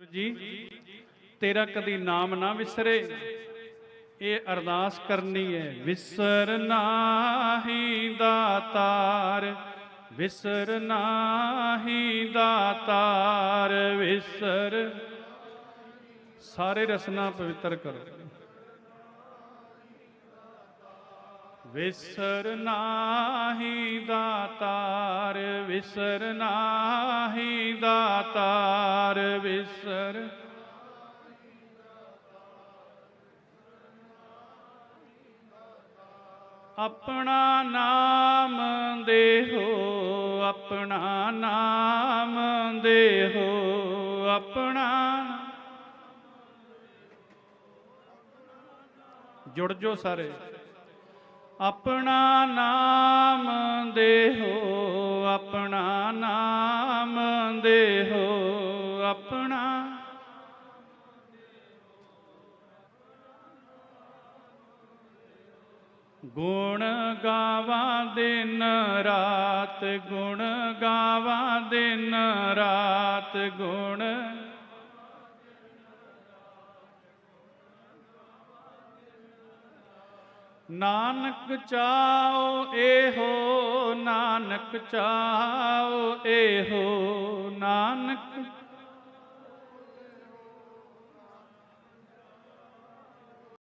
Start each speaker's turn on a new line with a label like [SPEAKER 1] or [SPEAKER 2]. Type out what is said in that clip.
[SPEAKER 1] ਜੀ, ਤੇਰਾ ਕਦੀ ਨਾਮ ਨਾ ਵਿਸਰੇ। ਇਹ ਅਰਦਾਸ ਕਰਨੀ ਹੈ, ਵਿਸਰ ਨਾਹੀ ਦਾਤਾਰ ਵਿਸਰ ਨਾਹੀ ਦਾਤਾਰ ਵਿਸਰ। ਸਾਰੇ ਰਸਨਾ ਪਵਿੱਤਰ ਕਰੋ। ਵਿਸਰ ਨਾਹੀ ਦਾਤਾਰ ਵਿਸਰ ਨਾਹੀ, ਦਾਤਾਰ ਵਿਸਰ ਆਪਣਾ ਨਾਮ ਦੇਹੋ, ਆਪਣਾ ਨਾਮ ਦੇਹੋ, ਆਪਣਾ ਜੁੜ ਜੋ ਸਾਰੇ। ਆਪਣਾ ਨਾਮ ਦੇਹੋ ਆਪਣਾ ਨਾਮ ਦੇਹੋ ਆਪਣਾ। ਗੁਣ ਗਾਵਾ ਦਿਨ ਰਾਤ ਗੁਣ ਗਾਵਾ ਦਿਨ ਰਾਤ ਗੁਣ ਨਾਨਕ ਚਾਓ ਇਹੋ ਨਾਨਕ ਚਾਓ ਇਹੋ ਨਾਨਕ